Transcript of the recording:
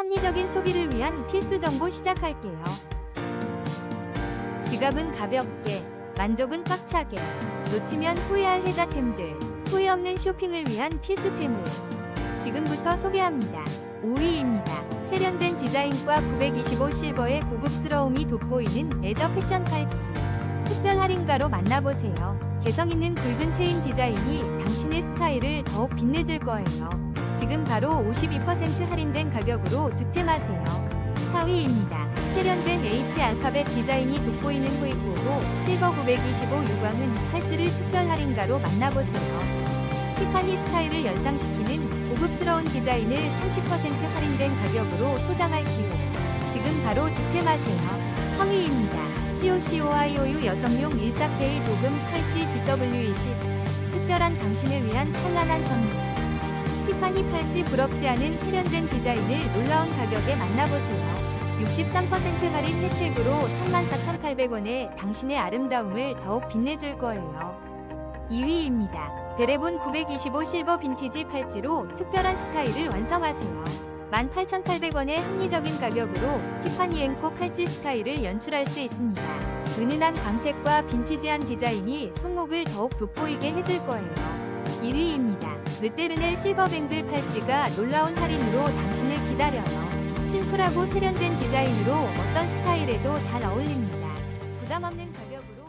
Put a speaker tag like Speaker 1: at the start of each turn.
Speaker 1: 합리적인 소비를 위한 필수 정보 시작할게요. 지갑은 가볍게, 만족은 꽉차게, 놓치면 후회할 혜자템들, 후회 없는 쇼핑을 위한 필수템을 지금부터 소개합니다. 5위입니다. 세련된 디자인과 925 실버의 고급스러움이 돋보이는 레저 패션 팔찌. 특별 할인가로 만나보세요. 개성 있는 굵은 체인 디자인이 당신의 스타일을 더욱 빛내줄 거예요. 지금 바로 52% 할인된 가격으로 득템하세요. 4위입니다. 세련된 H 알파벳 디자인이 돋보이는 후이코고 실버 925 유광은 팔찌를 특별 할인가로 만나보세요. 티파니 스타일을 연상시키는 고급스러운 디자인을 30% 할인된 가격으로 소장할 기회. 지금 바로 득템하세요. 3위입니다. COCOIOU 여성용 14K 도금 팔찌 DW20 특별한 당신을 위한 찬란한 선물. 팔찌 부럽지 않은 세련된 디자인을 놀라운 가격에 만나보세요. 63% 할인 혜택으로 34,800원에 당신의 아름다움을 더욱 빛내줄 거예요. 2위입니다. 베레본 925 실버 빈티지 팔찌로 특별한 스타일을 완성하세요. 18,800원의 합리적인 가격으로 티파니 앵코 팔찌 스타일을 연출할 수 있습니다. 은은한 광택과 빈티지한 디자인이 손목을 더욱 돋보이게 해줄 거예요. 1위입니다. 르테르넬 실버 뱅글 팔찌가 놀라운 할인으로 당신을 기다려요. 심플하고 세련된 디자인으로 어떤 스타일에도 잘 어울립니다. 부담 없는 가격으로